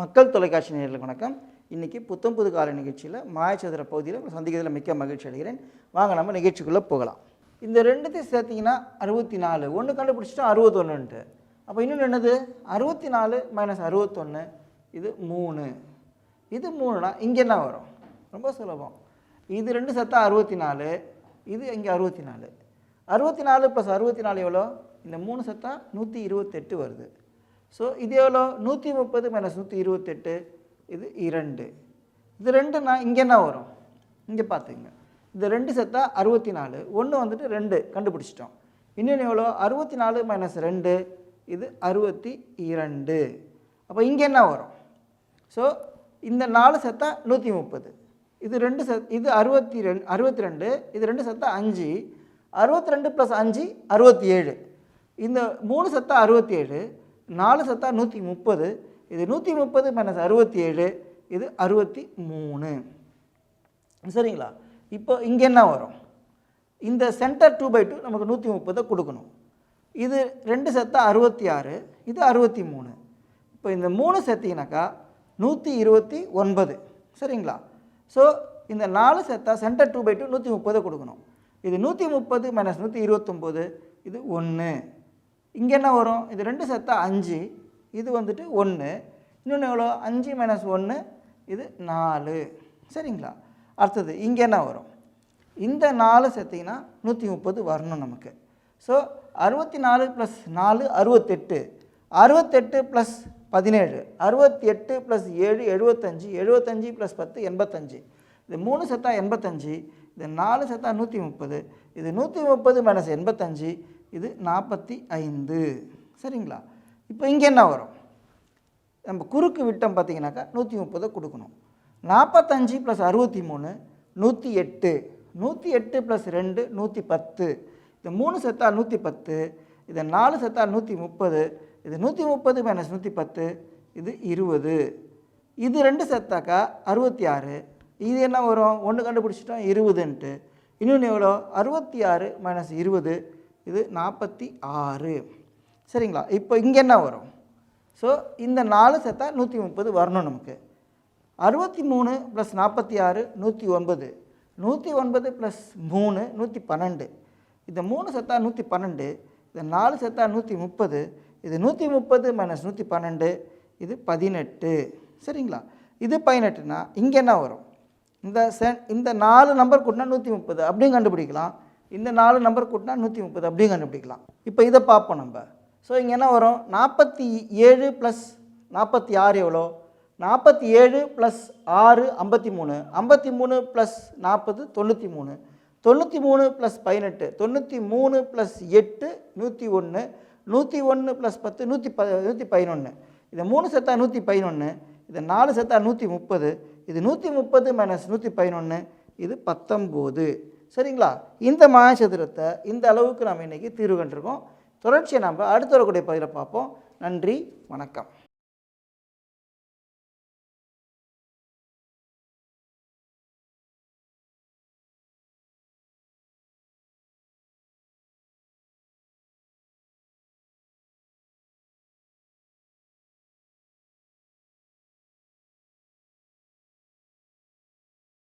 மக்கள் தொலைக்காட்சி நேயர்களுக்கு வணக்கம். இன்றைக்கி புத்தம் புது கால நிகழ்ச்சியில் மாயச்சதுர பகுதியில் சந்திக்கிறதுல மிக்க மகிழ்ச்சி அடைகிறேன். வாங்க நம்ம நிகழ்ச்சிக்குள்ளே போகலாம். இந்த ரெண்டுத்தையும் சேர்த்திங்கன்னா அறுபத்தி நாலு ஒன்று கண்டுபிடிச்சிட்டோம் அறுபத்தொன்னுன்ட்டு. அப்போ இன்னொன்று என்னது? அறுபத்தி நாலு மைனஸ் அறுபத்தொன்று இது மூணு. இது மூணுனா இங்கே என்ன வரும்? ரொம்ப சுலபம். இது ரெண்டு சத்தா அறுபத்தி நாலு இது இங்கே அறுபத்தி நாலு அறுபத்தி நாலு ப்ளஸ் அறுபத்தி நாலு எவ்வளோ? இந்த மூணு சத்தா நூற்றி இருபத்தெட்டு வருது. ஸோ இது எவ்வளோ நூற்றி முப்பது மைனஸ் நூற்றி இருபத்தெட்டு இது இரண்டு. இது ரெண்டுனா இங்கே என்ன வரும்? இங்கே பார்த்துங்க இந்த ரெண்டு செத்தா அறுபத்தி நாலு. ஒன்று வந்துட்டு ரெண்டு. கண்டுபிடிச்சிட்டோம். இன்னொன்று எவ்வளோ அறுபத்தி நாலு மைனஸ் ரெண்டு இது அறுபத்தி இரண்டு. அப்போ இங்கே என்ன வரும்? ஸோ இந்த நாலு செத்தா நூற்றி முப்பது. இது ரெண்டு செத் இது அறுபத்தி ரெண்டு அறுபத்தி ரெண்டு இது ரெண்டு செத்தா அஞ்சு. அறுபத்தி ரெண்டு ப்ளஸ் அஞ்சு அறுபத்தி ஏழு. இந்த மூணு செத்தா அறுபத்தி ஏழு. நாலு சத்தா நூற்றி முப்பது இது நூற்றி முப்பது மைனஸ் அறுபத்தி ஏழு இது அறுபத்தி மூணு சரிங்களா? இப்போ இங்கே என்ன வரும்? இந்த சென்டர் டூ பை டூ நமக்கு நூற்றி முப்பதை கொடுக்கணும். இது ரெண்டு செத்தா அறுபத்தி ஆறு இது அறுபத்தி மூணு இப்போ இந்த மூணு செத்திங்கனாக்கா நூற்றி இருபத்தி ஒன்பது. சரிங்களா? ஸோ இந்த நாலு செத்தா சென்டர் டூ பை டூ நூற்றி முப்பதை கொடுக்கணும். இது நூற்றி முப்பது மைனஸ் நூற்றி இருபத்தொம்போது இது ஒன்று இங்கே என்ன வரும்? இது ரெண்டு செத்தா அஞ்சு. இது வந்துட்டு ஒன்று இன்னொன்று எவ்வளோ? அஞ்சு மைனஸ் ஒன்று இது நாலு. சரிங்களா? அடுத்தது இங்கே என்ன வரும்? இந்த நாலு சேர்த்திங்கன்னா நூற்றி முப்பது வரணும் நமக்கு. ஸோ அறுபத்தி நாலு ப்ளஸ் நாலு அறுபத்தெட்டு. அறுபத்தெட்டு ப்ளஸ் பதினேழு. அறுபத்தி எட்டு ப்ளஸ் ஏழு எழுபத்தஞ்சு. எழுபத்தஞ்சு ப்ளஸ் பத்து எண்பத்தஞ்சு. இது மூணு செத்தா எண்பத்தஞ்சு. இது நாலு செத்தா நூற்றி முப்பது. இது நூற்றி முப்பது மைனஸ் எண்பத்தஞ்சு. இது நாற்பத்தி ஐந்து. சரிங்களா? இப்போ இங்கே என்ன வரும்? நம்ம குறுக்கு விட்டம் பார்த்தீங்கன்னாக்கா நூற்றி முப்பதை கொடுக்கணும். நாற்பத்தஞ்சு ப்ளஸ் அறுபத்தி மூணு நூற்றி எட்டு. நூற்றி எட்டு ப்ளஸ் ரெண்டு நூற்றி பத்து. இது மூணு செத்தா நூற்றி பத்து. இது நாலு செத்தா நூற்றி முப்பது. இது நூற்றி முப்பது மைனஸ் நூற்றி பத்து. இது இருபது. இது ரெண்டு செத்தாக்கா அறுபத்தி ஆறு. இது என்ன வரும்? ஒன்று கண்டுபிடிச்சிட்டோம் இருபதுன்ட்டு. இன்னொன்று எவ்வளோ? அறுபத்தி ஆறு மைனஸ் இருபது. இது நாற்பத்தி ஆறு. சரிங்களா? இப்போ இங்கே என்ன வரும்? ஸோ இந்த நாலு சேர்த்தா நூற்றி முப்பது வரணும் நமக்கு. அறுபத்தி மூணு ப்ளஸ் நாற்பத்தி ஆறு நூற்றி ஒன்பது. நூற்றி ஒன்பது ப்ளஸ் மூணு நூற்றி பன்னெண்டு. இந்த மூணு செத்தா நூற்றி பன்னெண்டு இந்த நாலு செத்தா நூற்றி முப்பது இது நூற்றி முப்பது மைனஸ் நூற்றி பன்னெண்டு இது பதினெட்டு. சரிங்களா? இது பதினெட்டுனா இங்கே என்ன வரும்? இந்த செ இந்த நாலு நம்பர் கூட்டினா நூற்றி முப்பது. அப்படியும் கண்டுபிடிக்கலாம். இந்த நாலு நம்பர் கூட்டினா நூற்றி முப்பது. அப்படியும் கண்டுபிடிக்கலாம். இப்போ இதை பார்ப்போம் நம்ம. ஸோ இங்கே என்ன வரும்? நாற்பத்தி ஏழு ப்ளஸ் நாற்பத்தி ஆறு எவ்வளோ? நாற்பத்தி ஏழு ப்ளஸ் ஆறு ஐம்பத்தி மூணு. ஐம்பத்தி மூணு ப்ளஸ் நாற்பது தொண்ணூற்றி மூணு. தொண்ணூற்றி மூணு ப்ளஸ் பதினெட்டு. தொண்ணூற்றி மூணு ப்ளஸ் எட்டு நூற்றி ஒன்று. நூற்றி ஒன்று ப்ளஸ் பத்து நூற்றி ப நூற்றி பதினொன்று இதை மூணு செத்தா நூற்றி பதினொன்று இதை நாலு செத்தா நூற்றி முப்பது. இது நூற்றி முப்பது மைனஸ் நூற்றி பதினொன்று இது பத்தொம்போது. சரிங்களா? இந்த மாயசதுரத்தை இந்த அளவுக்கு நம்ம இன்றைக்கி தீர்வு கண்டிருக்கோம். தொடர்ச்சியை நம்ம அடுத்த வரக்கூடிய பகுதியில் பார்ப்போம். நன்றி வணக்கம்.